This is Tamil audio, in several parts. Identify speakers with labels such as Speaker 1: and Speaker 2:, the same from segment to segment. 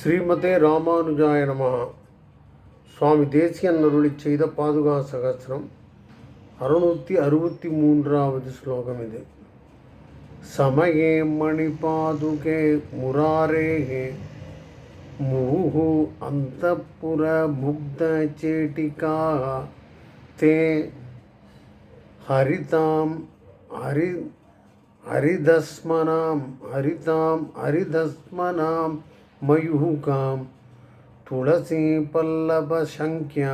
Speaker 1: ஸ்ரீமதே ராமானுஜாய நமஹ சுவாமி தேசியன் அருளி செய்த பாதுகா சகசிரம் அறுநூற்றி அறுபத்தி மூன்றாவது ஸ்லோகம் இது சமயே மணிபாதுகே முராரேகே முஹு அந்தப்புர முக்த சேட்டிகாக தே ஹரிதாம் ஹரி ஹரிதஸ்மனாம் ஹரிதாம் ஹரிதஸ்மனாம் मयूकां तुलसीपल्लवशङ्ख्या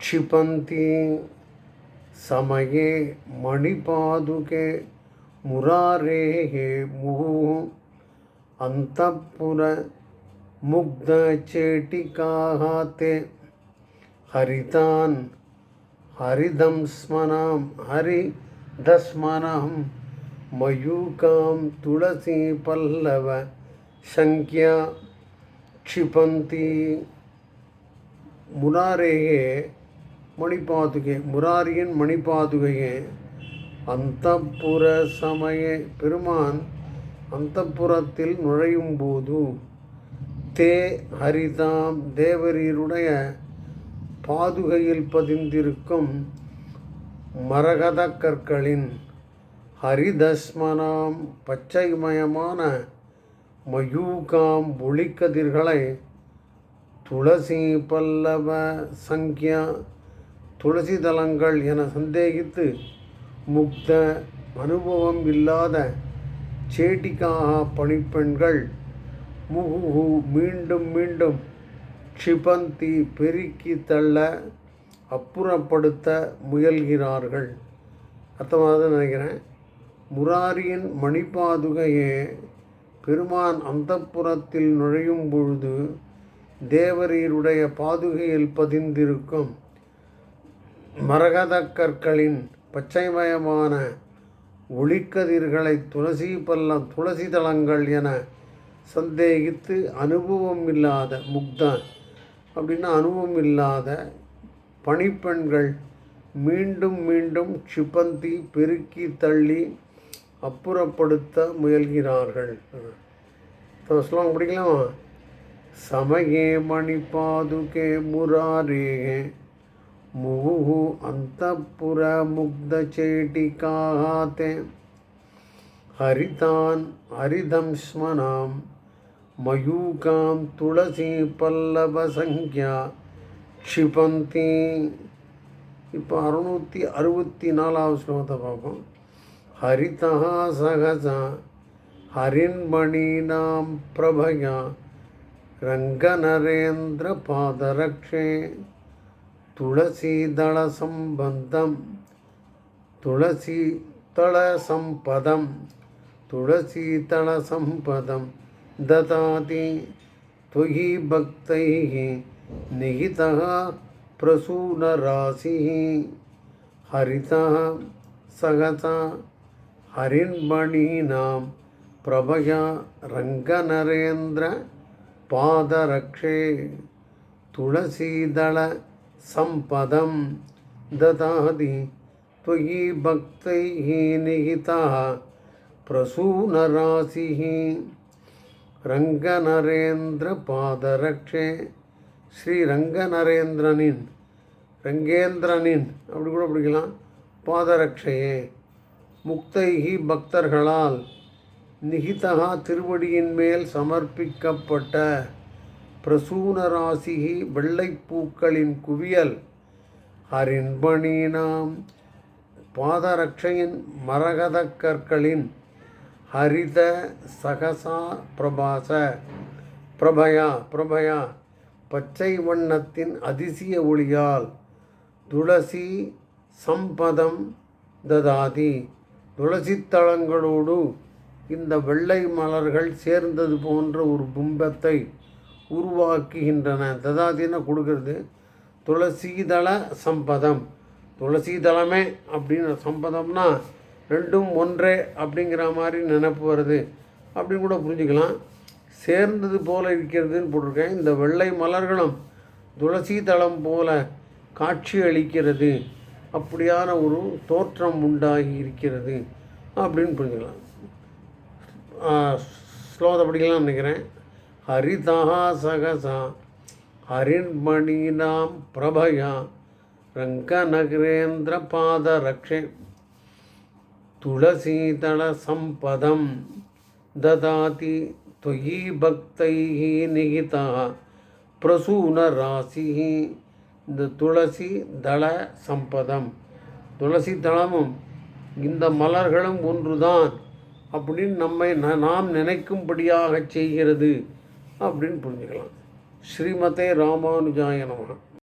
Speaker 1: क्षिपन्ती समये मणिपादुके मुरारेः मुहुः अन्तःपुरमुग्धचेटिकाः ते हरितान् हरिदंस्मनां हरिदस्मनं मयूकां तुलसीपल्लव शङ्क्या क्षिपन्ति முராரேயே மணிபாதுகை முராரியின் மணிபாதுகையே அந்தப்புர சமய பெருமான் அந்தப்புறத்தில் நுழையும் போது தே ஹரிதாம் தேவரீருடைய பாதுகையில் பதிந்திருக்கும் மரகத கற்களின் ஹரிதஸ்மனாம் பச்சைமயமான மயூகாம் ஒளிக்கதிர்களை துளசி பல்லவ சங்கியா துளசி தலங்கள் என சந்தேகித்து முக்த அனுபவம் இல்லாத சேட்டிக்காக பணிப்பெண்கள் முகுகு மீண்டும் மீண்டும் க்ஷிபந்தி பெருக்கி தள்ள அப்புறப்படுத்த முயல்கிறார்கள். அர்த்தமாக நினைக்கிறேன். முராரியின் மணிப்பாதுகையே பெருமான் அந்தப்புறத்தில் நுழையும் பொழுது தேவரீருடைய பாதுகையில் பதிந்திருக்கும் மரகத கற்களின் பச்சைமயமான ஒளிக்கதிர்களை துளசி பல்லம் துளசி தளங்கள் என சந்தேகித்து அனுபவம் இல்லாத முக்தான். அப்படின்னா அனுபவம் இல்லாத பணிப்பெண்கள் மீண்டும் மீண்டும் சிப்பந்தி பெருக்கி தள்ளி அப்புறப்படுத்த முயல்கிறார்கள் ஸ்லோகம் பிடிக்கலாமா समये मणिपादुके मुरारेः मुहुः अन्तःपुरमुग्धचेटिकाः ते हरितान् हरिदंस्मनां मयूकां तुलसीपल्लवसङ्ख्या क्षिपन्ति இப்போ அறுநூற்றி அறுபத்தி நாலாவது ஸ்லோகத்தை பார்ப்போம் हरितः सहसा हरिन्मणीनां प्रभया, रङ्गनरेन्द्रपादरक्षे तुलसीदलसम्बन्धं तुलसीतलसम्पदं तुलसीतलसम्पदं ददाति। त्वयि भक्तैः निहितः प्रसूनराशिः। हरितः सहसा हरिन्मणीनां प्रभया रङ्गनरेन्द्र पादरक्षे तुलसीदलसम्पदं ददाति त्वयि भक्तैः निहितः प्रसूनराशिः ரங்கநரேந்திரபாதரக்ஷே ஸ்ரீ ரங்கநரேந்திரனின் ரங்கேந்திரனின் அப்படி கூட பிடிக்கலாம் பாதரக்ஷையே முக்தைகி பக்தர்களால் நிகிதகா திருவடியின் மேல் சமர்ப்பிக்கப்பட்ட பிரசூனராசிகி வெள்ளைப்பூக்களின் குவியல். ஹரின்பணீனாம் பாதரட்சையின் மரகத கற்களின் ஹரித சகசா பிரபாச. பிரபயா பிரபயா பச்சை வண்ணத்தின் அதிசய ஒளியால் துளசி சம்பதம் ததாதி. துளசித்தளங்களோடு இந்த வெள்ளை மலர்கள் சேர்ந்தது போன்ற ஒரு பிம்பத்தை உருவாக்குகின்றன. ததாதின கொடுக்கறது துளசிதள சம்பதம். துளசிதளமே அப்படின்னு சம்பதம்னா ரெண்டும் ஒன்றே அப்படிங்கிற மாதிரி நினப்பு வருது. அப்படின்னு கூட புரிஞ்சுக்கலாம். சேர்ந்தது போல இருக்கிறதுன்னு போட்டிருக்கேன். இந்த வெள்ளை மலர்களும் துளசி தளம் போல காட்சி அளிக்கிறது அப்படியான ஒரு தோற்றம் உண்டாகி இருக்கிறது அப்படின்னு புரிஞ்சுக்கலாம் ஸ்லோகத்தை படிக்கலாம் நினைக்கிறேன் ஹரிதா சகசா ஹரிண்மணீனாம் பிரபயா ரங்கநகரேந்திர பாத ரக்ஷே துளசீதள சம்பதம் ததாதி त्वयि பக்தைः நிகிதா பிரசூன ராசி இந்த துளசி தள சம்பதம். துளசி தளமும் இந்த மலர்களும் ஒன்றுதான் அப்படின்னு நம்மை ந- நாம் நினைக்கும்படியாக செய்கிறது அப்படின்னு புரிஞ்சுக்கலாம். ஸ்ரீமதே ராமானுஜாய